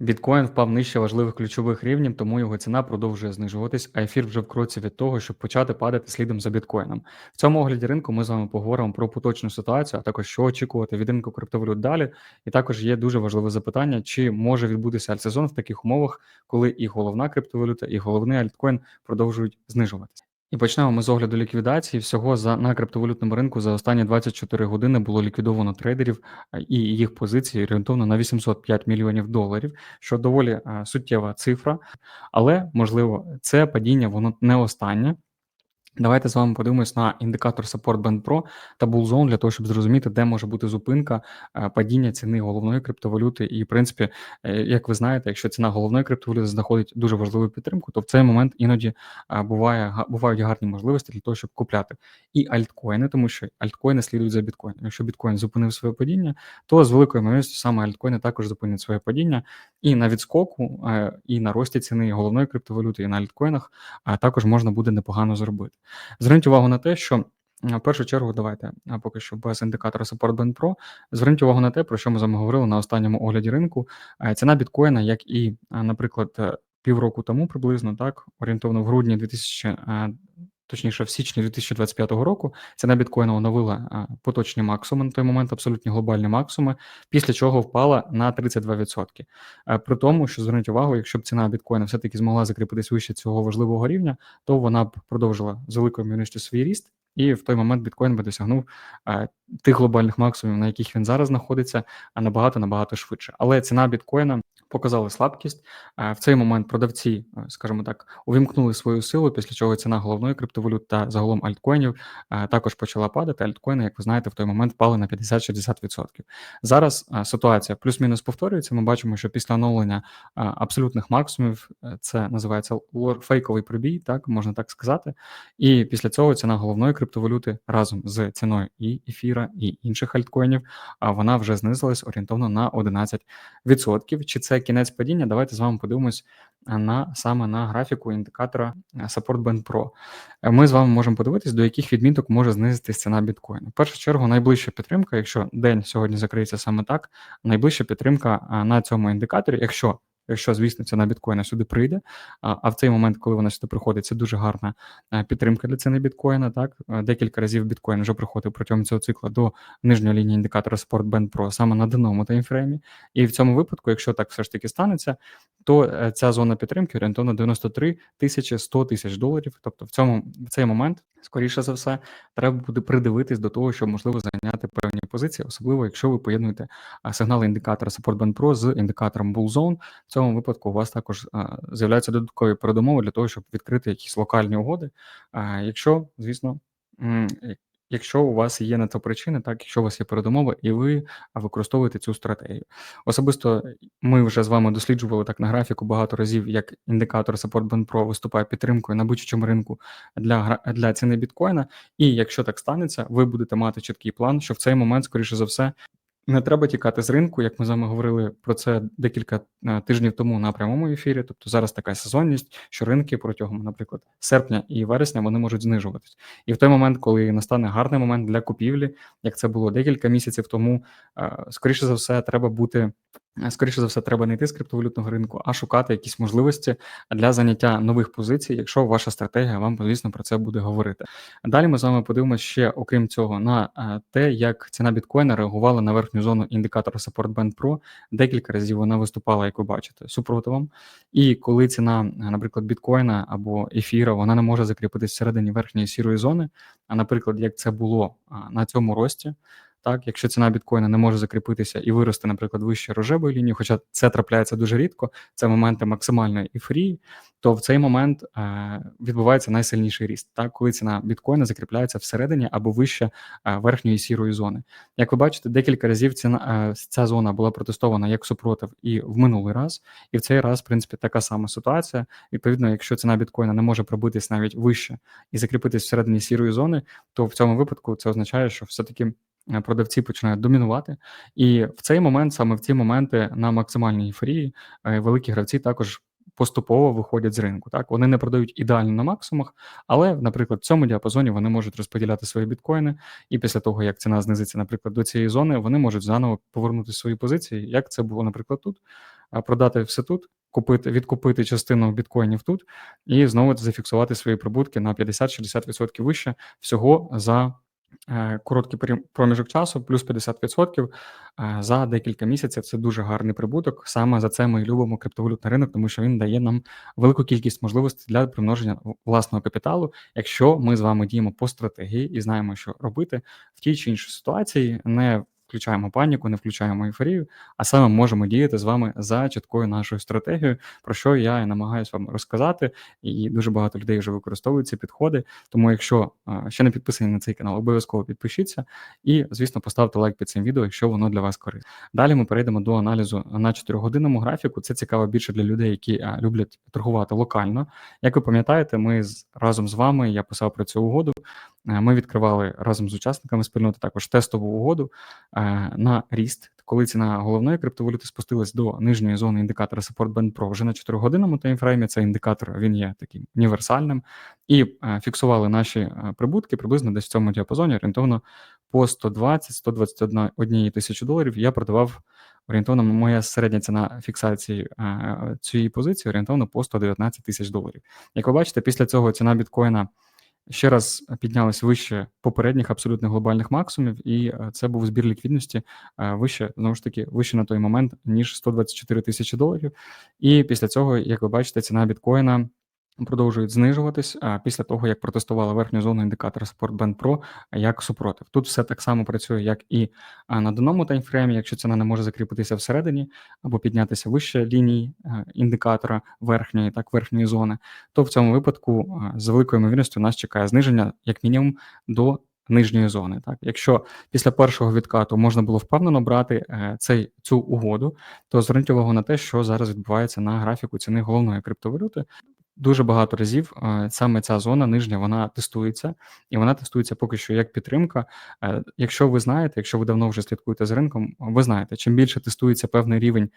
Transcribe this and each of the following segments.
Біткоін впав нижче важливих ключових рівнів, тому його ціна продовжує знижуватись, а ефір вже в кроці від того, щоб почати падати слідом за біткоїном. В цьому огляді ринку ми з вами поговоримо про поточну ситуацію, а також що очікувати від ринку криптовалют далі. І також є дуже важливе запитання: чи може відбутися альтсезон в таких умовах, коли і головна криптовалюта, і головний альткоін продовжують знижуватися. І почнемо ми з огляду ліквідації. Всього за на криптовалютному ринку за останні 24 години було ліквідовано трейдерів і їх позиції орієнтовно на 805 мільйонів доларів, що доволі суттєва цифра, але можливо це падіння воно не останнє. Давайте з вами подивимось на індикатор Support Band Pro та Bull Zone для того, щоб зрозуміти, де може бути зупинка е, падіння ціни головної криптовалюти. І, в принципі, е, як ви знаєте, якщо ціна головної криптовалюти знаходить дуже важливу підтримку, то в цей момент іноді е, буває бувають гарні можливості для того, щоб купляти і альткоїни, тому що альткоїни слідують за біткоїном. Якщо біткоін зупинив своє падіння, то з великою ймовірністю саме альткоїни також зупинять своє падіння. І на відскоку, і на рості ціни головної криптовалюти, і на альткоїнах також можна буде непогано зробити. Зверніть увагу на те, що в першу чергу, давайте поки що без індикатора Support Band Pro. Зверніть увагу на те, про що ми з вами говорили на останньому огляді ринку. Ціна біткоїна, як і, наприклад, е, півроку тому приблизно, так, орієнтовно в грудні 2000 точніше, в січні 2025 року ціна біткоїна оновила поточні максимуми на той момент, абсолютні глобальні максимуми, після чого впала на 32%. При тому, що зверніть увагу, якщо б ціна біткоїна все-таки змогла закріпитись вище цього важливого рівня, то вона б продовжила з великою мірністю свій ріст. І в той момент біткоін би досягнув тих глобальних максимумів, на яких він зараз знаходиться, а набагато набагато швидше. Але ціна біткоїна показали слабкість. В цей момент продавці, е, скажімо так, увімкнули свою силу, після чого ціна головної криптовалют та загалом альткоїнів е, також почала падати. Альткоїни, як ви знаєте, в той момент впали на 50-60%. Зараз е, ситуація плюс-мінус повторюється. Ми бачимо, що після оновлення абсолютних максимумів це називається фейковий пробій, так можна так сказати. І після цього ціна головної криптовалюти разом з ціною і ефіра, і інших альткоїнів, а вона вже знизилась орієнтовно на 11%. Чи це кінець падіння, давайте з вами подивимось на саме на графіку індикатора Support Band Pro. Е, ми з вами можемо подивитись, до яких відміток може знизитись ціна біткоїну. В першу чергу, найближча підтримка, якщо день сьогодні закриється саме так, найближча підтримка на цьому індикаторі, якщо якщо, звісно, ціна біткоїна сюди прийде. А в цей момент, коли вона сюди приходить, це дуже гарна е, підтримка для ціни біткоїна. Так, е, декілька разів біткоін вже приходив протягом цього цикла до нижньої лінії індикатора Sport Band Pro саме на даному таймфреймі. І в цьому випадку, якщо так все ж таки станеться, то е, ця зона підтримки орієнтовно 93 тисячі 100 тисяч доларів. Тобто, в цьому в цей момент, скоріше за все, треба буде придивитись до того, щоб можливо зайняти певні позиції, особливо якщо ви поєднуєте сигнали індикатора Support Band Pro з індикатором Bull Zone. Цьому випадку у вас також з'являються додаткові передумови для того, щоб відкрити якісь локальні угоди. Якщо, звісно, якщо у вас є на це причини, так якщо у вас є передумови, і ви використовуєте цю стратегію. Особисто ми вже з вами досліджували так на графіку багато разів, як індикатор Support Band Pro виступає підтримкою на будь-чому ринку для для ціни біткоїна. І якщо так станеться, ви будете мати чіткий план, що в цей момент, скоріше за все, не треба тікати з ринку, як ми з вами говорили про це декілька е, тижнів тому на прямому ефірі. Тобто зараз така сезонність, що ринки протягом, наприклад, серпня і вересня вони можуть знижуватись. І в той момент, коли настане гарний момент для купівлі, як це було декілька місяців тому, е, скоріше за все, треба бути скоріше за все, треба не йти з криптовалютного ринку, а шукати якісь можливості для заняття нових позицій, якщо ваша стратегія вам, звісно, про це буде говорити. Далі ми з вами подивимося ще, окрім цього, на е, те, як ціна біткоїна реагувала на верхню зону індикатора Support Band Pro. Декілька разів вона виступала, як ви бачите, супротивом. І коли ціна, наприклад, біткоїна або ефіра, вона не може закріпитися всередині верхньої сірої зони. А, наприклад, як це було на цьому рості. Так, якщо ціна біткоїна не може закріпитися і вирости, наприклад, вище рожевої лінії, хоча це трапляється дуже рідко, це моменти максимальної ефрії, то в цей момент е, відбувається найсильніший ріст, так, коли ціна біткоїна закріпляється всередині або вище е, верхньої сірої зони. Як ви бачите, декілька разів ціна е, ця зона була протестована як супротив і в минулий раз, і в цей раз, в принципі, така сама ситуація. Відповідно, якщо ціна біткоїна не може пробитись навіть вище і закріпитись всередині сірої зони, то в цьому випадку це означає, що все-таки. Е, продавці починають домінувати, і в цей момент, саме в ці моменти, на максимальній ейфорії, е, великі гравці також поступово виходять з ринку. Так вони не продають ідеально на максимумах, але, наприклад, в цьому діапазоні вони можуть розподіляти свої біткоїни, і після того, як ціна знизиться, наприклад, до цієї зони, вони можуть заново повернути свої позиції, як це було, наприклад, тут. продати все тут, купити, відкупити частину біткоїнів тут і знову зафіксувати свої прибутки на 50-60% вище всього за Е, короткий проміжок часу, плюс 50% е, за декілька місяців. Це дуже гарний прибуток. Саме за це ми любимо криптовалютний ринок, тому що він дає нам велику кількість можливостей для примноження власного капіталу, якщо ми з вами діємо по стратегії і знаємо, що робити в тій чи іншій ситуації, не включаємо паніку, не включаємо ейфорію, а саме можемо діяти з вами за чіткою нашою стратегією, про що я і намагаюся вам розказати. І дуже багато людей вже використовують ці підходи. Тому, якщо ще не підписані на цей канал, обов'язково підпишіться і, звісно, поставте лайк під цим відео, якщо воно для вас корисне. Далі ми перейдемо до аналізу на 4-годинному графіку. Це цікаво більше для людей, які люблять торгувати локально. Як ви пам'ятаєте, ми разом з вами я писав про цю угоду. Е, ми відкривали разом з учасниками спільноти також тестову угоду е, на ріст. Коли ціна головної криптовалюти спустилась до нижньої зони індикатора Support Band Pro вже на 4-годинному таймфреймі, цей індикатор він є таким універсальним, і е, фіксували наші прибутки приблизно десь в цьому діапазоні орієнтовно по 120-121 тисячі доларів. Я продавав орієнтовно, моя середня ціна фіксації цієї позиції орієнтовно по 119 тисяч доларів. Як ви бачите, після цього ціна біткоїна ще раз піднялись вище попередніх абсолютно глобальних максимумів, і е, це був збір ліквідності е, вище, знову ж таки, вище на той момент, ніж 124 тисячі доларів. І після цього, як ви бачите, ціна біткоїна продовжують знижуватись після того, як протестували верхню зону індикатора Support Band Pro як супротив. Тут все так само працює, як і на даному таймфреймі, якщо ціна не може закріпитися всередині або піднятися вище лінії індикатора верхньої, так верхньої зони, то в цьому випадку з великою ймовірністю нас чекає зниження як мінімум до. Нижньої зони, так якщо після першого відкату можна було впевнено брати е, цей цю угоду, то зверніть увагу на те, що зараз відбувається на графіку ціни головної криптовалюти. Дуже багато разів саме ця зона нижня вона тестується, і вона тестується поки що як підтримка. Е, якщо ви знаєте, якщо ви давно вже слідкуєте з ринком, ви знаєте, чим більше тестується певний рівень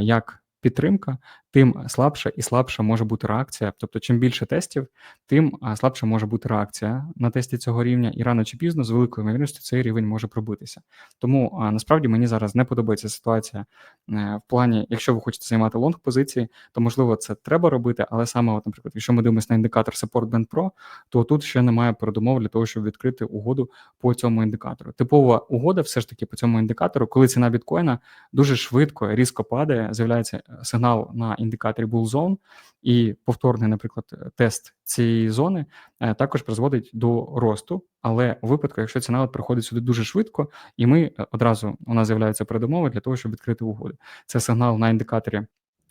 як підтримка, тим слабша і слабша може бути реакція. Тобто, чим більше тестів, тим слабша може бути реакція на тесті цього рівня, і рано чи пізно з великою ймовірністю цей рівень може пробитися. Тому насправді мені зараз не подобається ситуація е, в плані, якщо ви хочете займати лонг позиції, то можливо це треба робити, але саме, от, наприклад, якщо ми дивимося на індикатор Support Band Pro, то тут ще немає передумов для того, щоб відкрити угоду по цьому індикатору. Типова угода, все ж таки, по цьому індикатору, коли ціна біткоїна дуже швидко різко падає, з'являється сигнал на індикаторі Bull Zone, і повторний, наприклад, тест цієї зони е, також призводить до росту. Але у випадку, якщо ціна приходить сюди дуже швидко, і ми е, одразу у нас з'являються передумови для того, щоб відкрити угоди. Це сигнал на індикаторі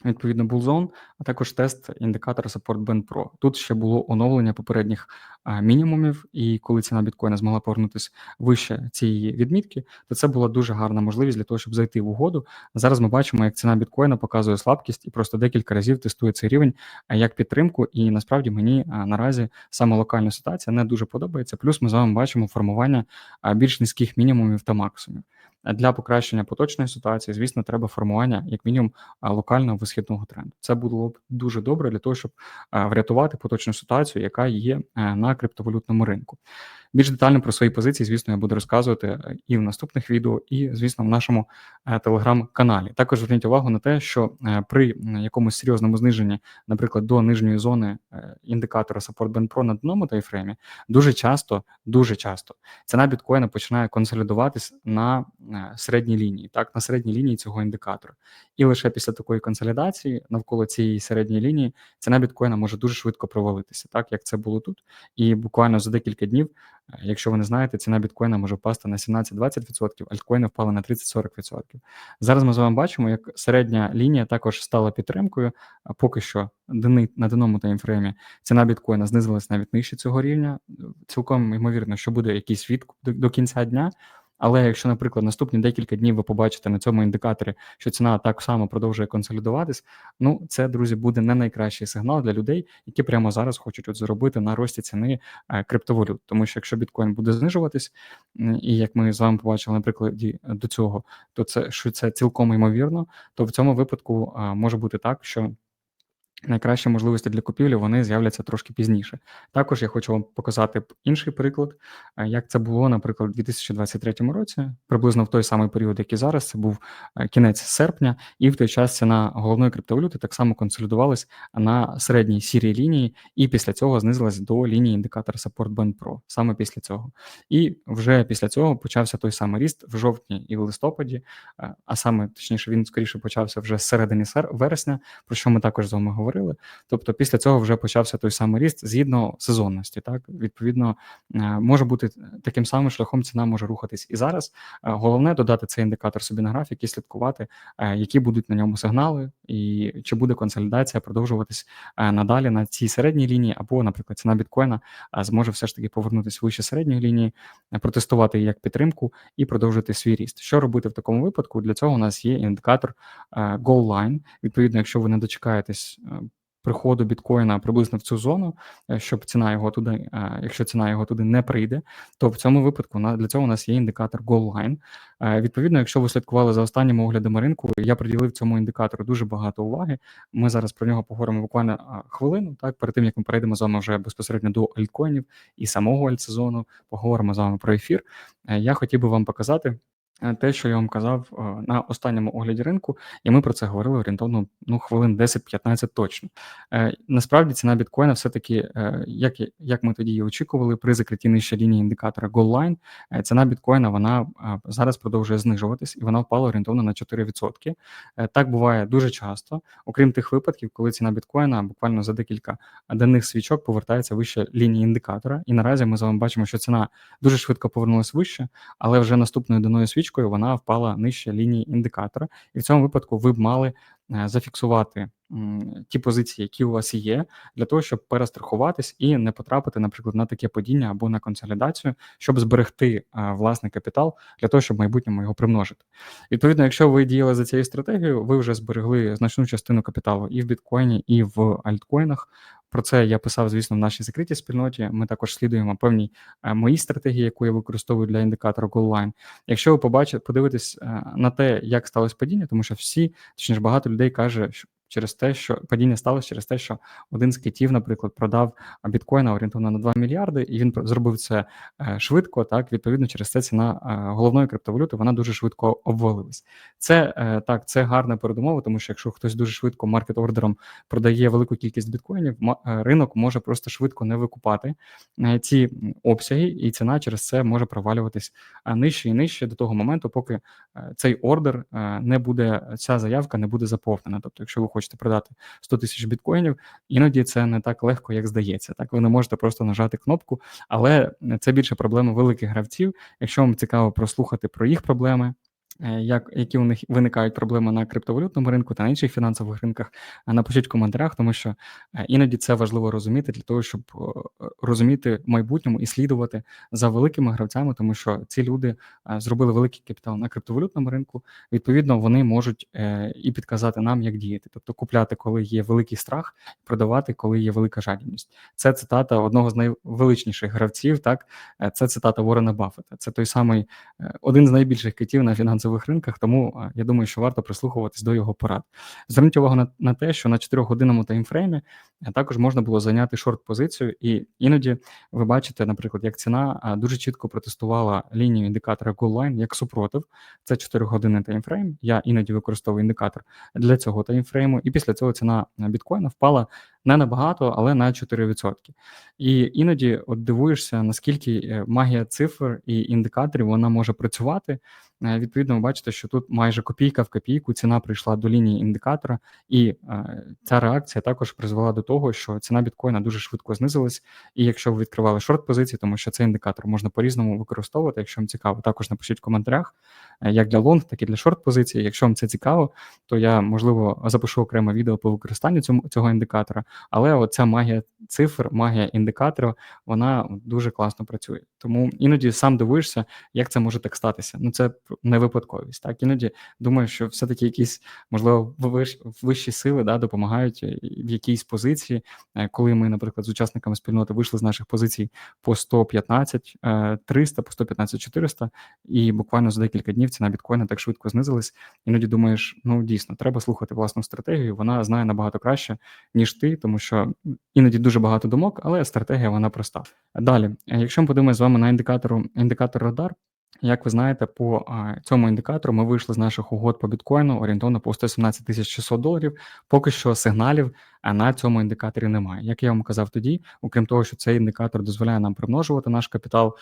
Відповідно, Bullzone, а також тест індикатора Support Band Pro. Тут ще було оновлення попередніх мінімумів, і коли ціна біткоїна змогла повернутися вище цієї відмітки, то це була дуже гарна можливість для того, щоб зайти в угоду. Зараз ми бачимо, як ціна біткоїна показує слабкість і просто декілька разів тестує цей рівень як підтримку. І насправді мені наразі саме локальна ситуація не дуже подобається. Плюс ми з вами бачимо формування більш низьких мінімумів та максимумів. Для покращення поточної ситуації, звісно, треба формування як мінімум локального висхідного тренду. Це було б дуже добре для того, щоб врятувати поточну ситуацію, яка є е, на криптовалютному ринку. Більш детально про свої позиції, звісно, я буду розказувати е, і в наступних відео, і, звісно, в нашому е, телеграм-каналі. Також зверніть увагу на те, що при якомусь серйозному зниженні, наприклад, до нижньої зони індикатора Support Band Pro на одному тайфреймі, дуже часто, дуже часто ціна біткоїна починає консолідуватись на середній лінії, так, на середній лінії цього індикатора. І лише після такої консолідації навколо цієї середньої лінії ціна біткоїна може дуже швидко провалитися, так як це було тут. І буквально за декілька днів Якщо ви не знаєте, ціна біткоїна може впасти на 17-20%, альткоїни впали на 30-40%. Зараз ми з вами бачимо, як середня лінія також стала підтримкою. А поки що на даному таймфреймі ціна біткоїна знизилась навіть нижче цього рівня. Цілком ймовірно, що буде якийсь відкуп до кінця дня. Але якщо, наприклад, наступні декілька днів ви побачите на цьому індикаторі, що ціна так само продовжує консолідуватись, ну це, друзі, буде не найкращий сигнал для людей, які прямо зараз хочуть от заробити на рості ціни е, криптовалют. Тому що якщо біткоін буде знижуватись, і як ми з вами побачили на прикладі до цього, то це що це цілком ймовірно, то в цьому випадку може бути так, що найкращі можливості для купівлі вони з'являться трошки пізніше. Також я хочу вам показати інший приклад, е, як це було, наприклад, у 2023 році, приблизно в той самий період, як і зараз, це був е, кінець серпня, і в той час ціна головної криптовалюти так само консолідувалась на середній сірій лінії, і після цього знизилась до лінії індикатора Support Band Pro, саме після цього. І вже після цього почався той самий ріст в жовтні і в листопаді, е, а саме точніше, він скоріше почався вже з середини вересня, про що ми також з вами говорили говорили. Тобто, після цього вже почався той самий ріст згідно сезонності. Так, відповідно, е, може бути таким самим шляхом ціна може рухатись і зараз. Е, головне додати цей індикатор собі на графік і слідкувати, е, які будуть на ньому сигнали, і чи буде консолідація продовжуватись надалі на цій середній лінії, або, наприклад, ціна біткоїна зможе все ж таки повернутися вище середньої лінії, протестувати її як підтримку і продовжити свій ріст. Що робити в такому випадку? Для цього у нас є індикатор Goal Line. Відповідно, якщо ви не дочекаєтесь приходу біткоїна приблизно в цю зону, е, щоб ціна його туди, е, якщо ціна його туди не прийде, то в цьому випадку для цього у нас є індикатор Goal Line. Е, відповідно, якщо ви слідкували за останніми оглядами ринку, я приділив цьому індикатору дуже багато уваги. Ми зараз про нього поговоримо буквально хвилину. Так, перед тим як ми перейдемо з вами вже безпосередньо до альткоїнів і самого альтсезону, поговоримо з вами про ефір. Я хотів би вам показати. Е, те, що я вам казав е, на останньому огляді ринку, і ми про це говорили орієнтовно ну, хвилин 10-15 точно. Е, насправді ціна біткоїна все-таки, як як ми тоді і очікували, при закритті нижче лінії індикатора Line, ціна біткоїна вона зараз продовжує знижуватись і вона впала орієнтовно на 4%. Так буває дуже часто, окрім тих випадків, коли ціна біткоїна буквально за декілька денних свічок повертається вище лінії індикатора. І наразі ми з вами бачимо, що ціна дуже швидко повернулася вище, але вже наступною денною свічкою стрічкою вона впала нижче лінії індикатора, і в цьому випадку ви б мали е, зафіксувати ті позиції, які у вас є, для того, щоб перестрахуватись і не потрапити, наприклад, на таке падіння або на консолідацію, щоб зберегти е, власний капітал для того, щоб в майбутньому його примножити. Відповідно, якщо ви діяли за цією стратегією, ви вже зберегли значну частину капіталу і в біткоїні, і в альткоїнах. Про це я писав, звісно, в нашій закритій спільноті. Ми також слідуємо певній е, моїй стратегії, яку я використовую для індикатора GoLine. Якщо ви побачите, подивитесь е, на те, як сталося падіння, тому що всі, точніше, багато людей каже, що через те, що падіння сталося через те, що один з китів, наприклад, продав біткоїна орієнтовно на 2 мільярди, і він зробив це е, швидко. Так, відповідно, через це ціна головної криптовалюти вона дуже швидко обвалилась. Це так, це гарна передумова, тому що якщо хтось дуже швидко маркет-ордером продає велику кількість біткоїнів, ринок може просто швидко не викупати ці обсяги, і ціна через це може провалюватись нижче і нижче до того моменту, поки цей ордер не буде, ця заявка не буде заповнена. Тобто, якщо ви хочете продати 100 тисяч біткоїнів, іноді це не так легко, як здається. Так, ви не можете просто нажати кнопку, але це більше проблема великих гравців. Якщо вам цікаво прослухати про їх проблеми. Е, як які у них виникають проблеми на криптовалютному ринку та на інших фінансових ринках, е, напишіть в коментарях, тому що е, іноді це важливо розуміти для того, щоб розуміти в майбутньому і слідувати за великими гравцями, тому що ці люди зробили великий капітал на криптовалютному ринку. Відповідно, вони можуть і підказати нам, як діяти, тобто купляти, коли є великий страх, продавати, коли є велика жадібність. Це цитата одного з найвеличніших гравців. Так, це цитата Ворена Баффета. Це той самий один з найбільших китів на фінансовому фінансових ринках, тому я думаю, що варто прислухуватись до його порад. Зверніть увагу на, на те, що на 4-годинному таймфреймі також можна було зайняти шорт-позицію, і іноді ви бачите, наприклад, як ціна дуже чітко протестувала лінію індикатора Goal як супротив. Це 4 години таймфрейм. Я іноді використовую індикатор для цього таймфрейму, і після цього ціна біткоїна впала не набагато, але на 4%. І іноді от дивуєшся, наскільки е, магія цифр і індикаторів вона може працювати. Е, відповідно, ви бачите, що тут майже копійка в копійку ціна прийшла до лінії індикатора, і е, ця реакція також призвела до того, що ціна біткоїна дуже швидко знизилась. І якщо ви відкривали шорт-позиції, тому що цей індикатор можна по-різному використовувати, якщо вам цікаво, також напишіть в коментарях, е, як для лонг, так і для шорт-позиції. Якщо вам це цікаво, то я можливо запишу окреме відео по використанню цього, цього індикатора. Але оця магія цифр, магія індикатора, вона дуже класно працює. Тому іноді сам дивуєшся, як це може так статися. Ну це не випадковість. Так іноді думаю, що все-таки якісь можливо вищі сили да, допомагають в якійсь позиції, коли ми, наприклад, з учасниками спільноти вийшли з наших позицій по 115 300, по 115 400, і буквально за декілька днів ціна біткоїна так швидко знизилась. Іноді думаєш, ну дійсно, треба слухати власну стратегію. Вона знає набагато краще, ніж ти, тому що іноді дуже багато думок, але стратегія вона проста. Далі, якщо ми подивимося з вами на індикатору індикатор радар. Як ви знаєте, по цьому індикатору ми вийшли з наших угод по біткоїну орієнтовно по 117 600 доларів. Поки що сигналів на цьому індикаторі немає. Як я вам казав тоді, окрім того, що цей індикатор дозволяє нам примножувати наш капітал,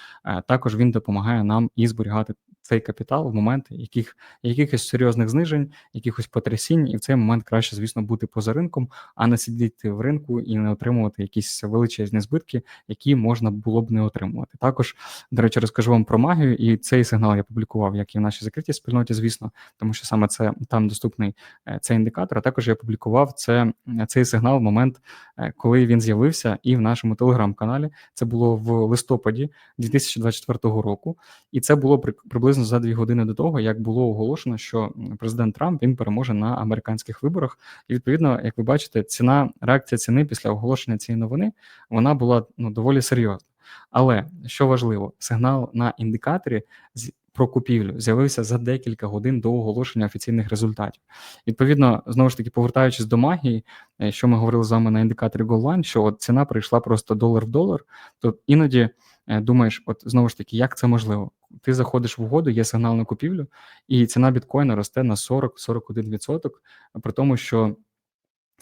також він допомагає нам і зберігати цей капітал в момент яких, якихось серйозних знижень, якихось потрясінь, і в цей момент краще, звісно, бути поза ринком, а не сидіти в ринку і не отримувати якісь величезні збитки, які можна було б не отримувати. Також, до речі, розкажу вам про магію, і цей сигнал я публікував, як і в нашій закритій спільноті, звісно, тому що саме це там доступний е, цей індикатор. А також я публікував це цей сигнал в момент, е, коли він з'явився, і в нашому телеграм-каналі це було в листопаді 2024 року, і це було приблизно за дві години до того, як було оголошено, що президент Трамп він переможе на американських виборах. І відповідно, як ви бачите, ціна реакція ціни після оголошення цієї новини вона була ну доволі серйозна. Але що важливо, сигнал на індикаторі про купівлю з'явився за декілька годин до оголошення офіційних результатів. Відповідно, знову ж таки, повертаючись до магії, е, що ми говорили з вами на індикаторі GoLine, що от ціна прийшла просто долар в долар, то іноді е, думаєш, от знову ж таки, як це можливо? Ти заходиш в угоду, є сигнал на купівлю, і ціна біткоїна росте на 40-41%, при тому, що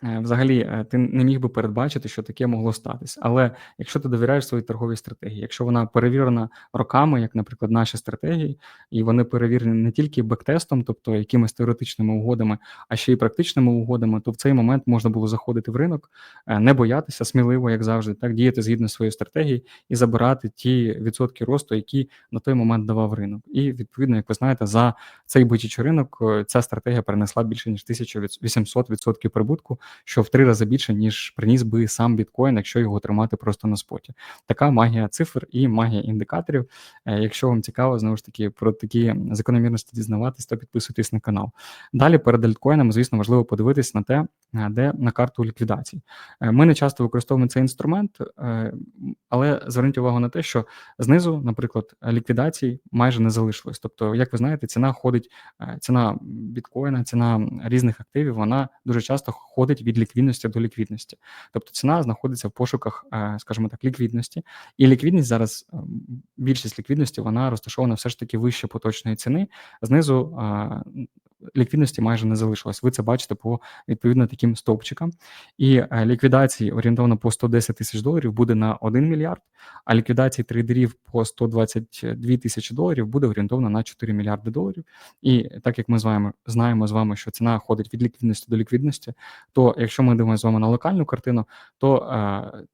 взагалі, е, ти не міг би передбачити, що таке могло статись. Але якщо ти довіряєш своїй торговій стратегії, якщо вона перевірена роками, як, наприклад, наші стратегії, і вони перевірені не тільки бектестом, тобто якимись теоретичними угодами, а ще й практичними угодами, то в цей момент можна було заходити в ринок, е, не боятися сміливо, як завжди, так діяти згідно своєї стратегії і забирати ті відсотки росту, які на той момент давав ринок. І відповідно, як ви знаєте, за цей бичачий ринок ця стратегія перенесла більше ніж 1800% прибутку що в три рази більше, ніж приніс би сам біткоін, якщо його тримати просто на споті. Така магія цифр і магія індикаторів. Е, якщо вам цікаво, знову ж таки про такі закономірності дізнаватись, то підписуйтесь на канал. Далі перед альткоїнами, звісно, важливо подивитись на те, е, де на карту ліквідації. Е, ми не часто використовуємо цей інструмент, але зверніть увагу на те, що знизу, наприклад, ліквідацій майже не залишилось. Тобто, як ви знаєте, ціна ходить, ціна біткоїна, ціна різних активів, вона дуже часто ходить переходить від ліквідності до ліквідності. Тобто ціна знаходиться в пошуках, е, скажімо так, ліквідності, і ліквідність зараз е, більшість ліквідності вона розташована все ж таки вище поточної ціни. Знизу е, ліквідності майже не залишилось. Ви це бачите по відповідно таким стовпчикам. І ліквідації орієнтовно по 110 тисяч доларів буде на 1 мільярд, а ліквідації трейдерів по 122 тисячі доларів буде орієнтовно на 4 мільярди доларів. І так як ми з вами знаємо з вами, що ціна ходить від ліквідності до ліквідності, то якщо ми дивимося з вами на локальну картину, то е,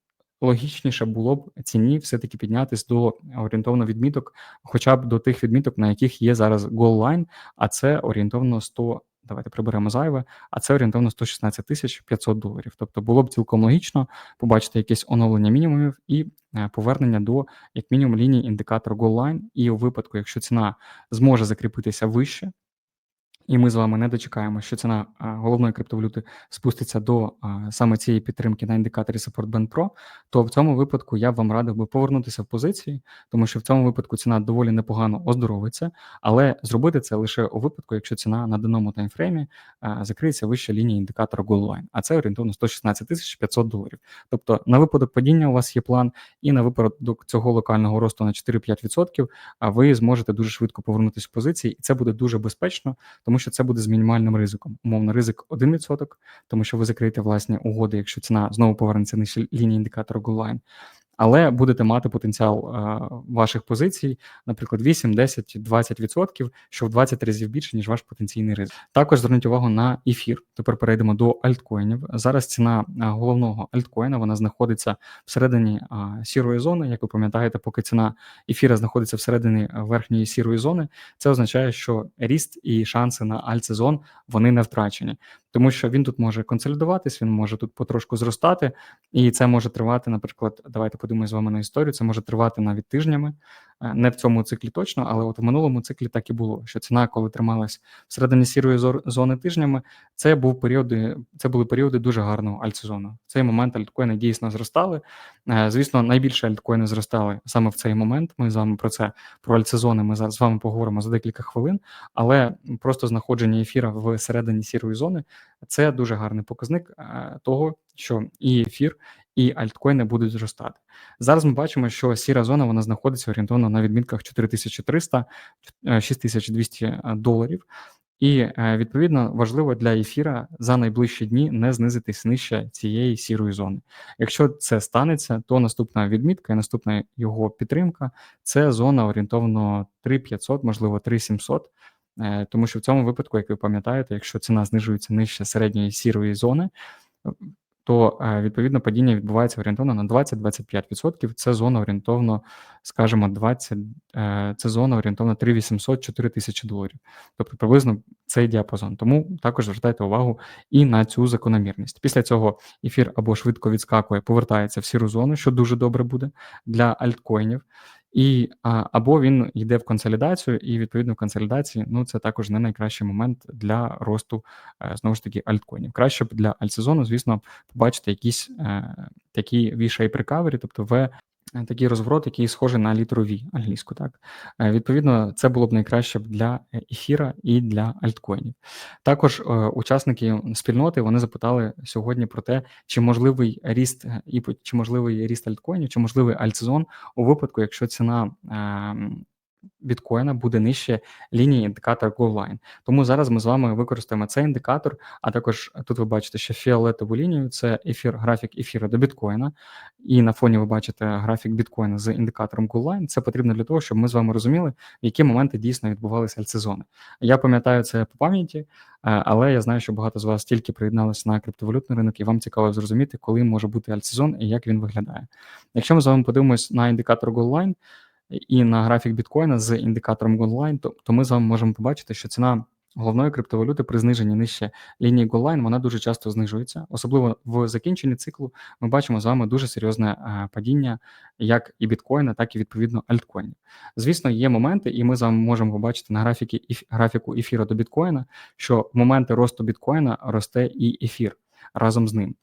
логічніше було б ціні все-таки піднятись до орієнтовно відміток, хоча б до тих відміток, на яких є зараз line, а це орієнтовно 100 Давайте приберемо зайве, а це орієнтовно 116 тисяч 500 доларів. Тобто було б цілком логічно побачити якесь оновлення мінімумів і е, повернення до як мінімум лінії індикатора line. І у випадку, якщо ціна зможе закріпитися вище, і ми з вами не дочекаємо, що ціна головної криптовалюти спуститься до саме цієї підтримки на індикаторі Support Band Pro, то в цьому випадку я б вам радив би повернутися в позиції, тому що в цьому випадку ціна доволі непогано оздоровиться, але зробити це лише у випадку, якщо ціна на даному таймфреймі закриється вище лінії індикатора Goal Line, а це орієнтовно 116 тисяч 500 доларів. Тобто на випадок падіння у вас є план, і на випадок цього локального росту на 4-5%, а ви зможете дуже швидко повернутися в позиції, і це буде дуже безпечно тому що це буде з мінімальним ризиком. Умовно, ризик 1%, тому що ви закриєте власні угоди, якщо ціна знову повернеться нижче лінії індикатора GoLine але будете мати потенціал е, ваших позицій, наприклад, 8, 10, 20%, що в 20 разів більше, ніж ваш потенційний ризик. Також зверніть увагу на ефір. Тепер перейдемо до альткоїнів. Зараз ціна е, головного альткоїна вона знаходиться всередині е, сірої зони. Як ви пам'ятаєте, поки ціна ефіра знаходиться всередині верхньої сірої зони, це означає, що ріст і шанси на альтсезон вони не втрачені. Тому що він тут може консолідуватись, він може тут потрошку зростати, і це може тривати, наприклад, давайте подумаємо з вами на історію. Це може тривати навіть тижнями, не в цьому циклі точно, але от в минулому циклі так і було. Що ціна, коли трималась всередині сірої зони тижнями, це був періоди, це були періоди дуже гарного альтсезону. В цей момент альткоїни дійсно зростали. Е, звісно, найбільше альткоїни зростали саме в цей момент. Ми з вами про це про альтсезони Ми з вами поговоримо за декілька хвилин, але просто знаходження ефіра в середині сірої зони це дуже гарний показник е, того, що і ефір, і альткоїни будуть зростати. Зараз ми бачимо, що сіра зона вона знаходиться орієнтовно на відмітках 4300 6200 е, доларів. І е, відповідно важливо для ефіра за найближчі дні не знизитись нижче цієї сірої зони. Якщо це станеться, то наступна відмітка і наступна його підтримка це зона орієнтовно 3500, можливо 3700. Е, тому що в цьому випадку, як ви пам'ятаєте, якщо ціна знижується нижче середньої сірої зони, то е, відповідно падіння відбувається орієнтовно на 20-25%. Це зона орієнтовно, скажімо, 20, е, це зона орієнтовно 3800-4 тисячі доларів. Тобто приблизно цей діапазон. Тому також звертайте увагу і на цю закономірність. Після цього ефір або швидко відскакує, повертається в сіру зону, що дуже добре буде для альткоїнів. І або він йде в консолідацію, і відповідно в консолідації ну це також не найкращий момент для росту е, знову ж таки альткоїнів. Краще б для альтсезону, звісно, побачити якісь е, такі V-shape recovery, тобто В такий розворот, який схожий на літеру V англійську. Так е, відповідно, це було б найкраще для е, ефіра і для альткоїнів. Також учасники спільноти вони запитали сьогодні про те, чи можливий ріст і чи можливий ріст альткоїнів, чи можливий альтсезон у випадку, якщо ціна ем, біткоїна буде нижче лінії індикатора Goal Тому зараз ми з вами використаємо цей індикатор, а також тут ви бачите, що фіолетову лінію це ефір, графік ефіру до біткоїна, і на фоні ви бачите графік біткоїна з індикатором Goal Це потрібно для того, щоб ми з вами розуміли, в які моменти дійсно відбувалися альтсезони. Я пам'ятаю це по пам'яті, е, але я знаю, що багато з вас тільки приєдналися на криптовалютний ринок, і вам цікаво зрозуміти, коли може бути альтсезон і як він виглядає. Якщо ми з вами подивимось на індикатор Goal і на графік біткоїна з індикатором онлайн, то, то ми з вами можемо побачити, що ціна головної криптовалюти при зниженні нижче лінії Голайн вона дуже часто знижується. Особливо в закінченні циклу ми бачимо з вами дуже серйозне е, падіння як і біткоїна, так і відповідно альткоїнів. Звісно, є моменти, і ми з вами можемо побачити на графіки графіку ефіра до біткоїна, що в моменти росту біткоїна росте і ефір разом з ним.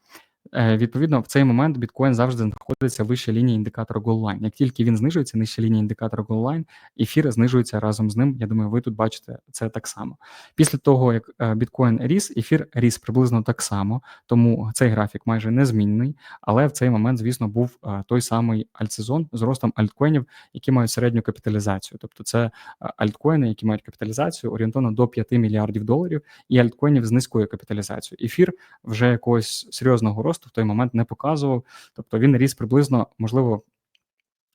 Е, відповідно, в цей момент біткоін завжди знаходиться вище лінії індикатора Goal Як тільки він знижується нижче лінії індикатора Goal ефір знижується разом з ним. Я думаю, ви тут бачите це так само. Після того, як е, біткоін ріс, ефір ріс приблизно так само, тому цей графік майже незмінний. Але в цей момент, звісно, був е, той самий альтсезон з ростом альткоїнів, які мають середню капіталізацію. Тобто це альткоїни, які мають капіталізацію орієнтовно до 5 мільярдів доларів, і альткоїнів з низькою капіталізацією. Ефір вже якогось серйозного росту в той момент не показував. Тобто він ріс приблизно, можливо,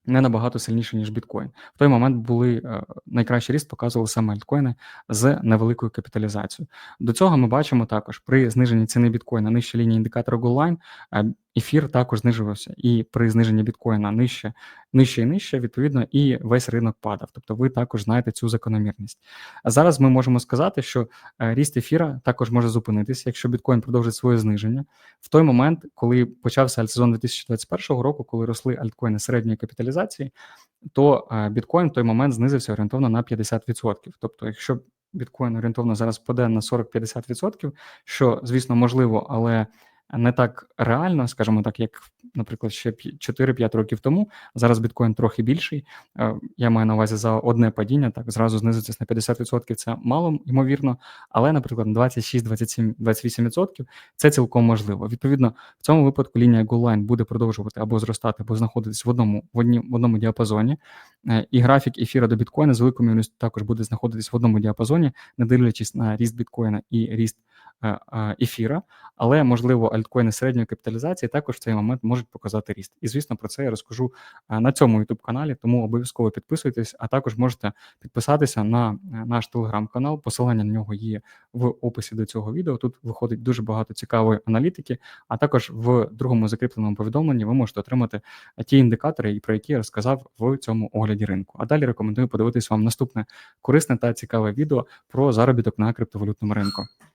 не набагато сильніше, ніж біткоін. В той момент були е, найкращий ріст, показували саме альткоїни з невеликою капіталізацією. До цього ми бачимо також при зниженні ціни біткоїна нижче лінії індикатора Goal ефір також знижувався, і при зниженні біткоїна нижче, нижче і нижче, відповідно, і весь ринок падав. Тобто, ви також знаєте цю закономірність. А зараз ми можемо сказати, що е, ріст ефіра також може зупинитися, якщо біткоін продовжить своє зниження. В той момент, коли почався альтсезон 2021 року, коли росли альткоїни середньої капіталізації, то е, біткоін в той момент знизився орієнтовно на 50%. Тобто, якщо біткоін орієнтовно зараз паде на 40-50%, що звісно можливо, але не так реально, скажімо так, як, наприклад, ще 4-5 років тому. Зараз біткоін трохи більший. Е, я маю на увазі за одне падіння, так зразу знизиться на 50%. Це мало ймовірно, але, наприклад, 26, 27, 28% це цілком можливо. Відповідно, в цьому випадку лінія Goal буде продовжувати або зростати, або знаходитись в одному в одні, в одному діапазоні. Е, і графік ефіра до біткоїна з великою ймовірністю також буде знаходитись в одному діапазоні, не дивлячись на ріст біткоїна і ріст е, ефіра, але можливо альткоїни середньої капіталізації також в цей момент можуть показати ріст. І звісно, про це я розкажу е, на цьому youtube каналі, тому обов'язково підписуйтесь, а також можете підписатися на наш телеграм-канал. Посилання на нього є в описі до цього відео. Тут виходить дуже багато цікавої аналітики, а також в другому закріпленому повідомленні ви можете отримати ті індикатори, про які я розказав в цьому огляді ринку. А далі рекомендую подивитись вам наступне корисне та цікаве відео про заробіток на криптовалютному ринку.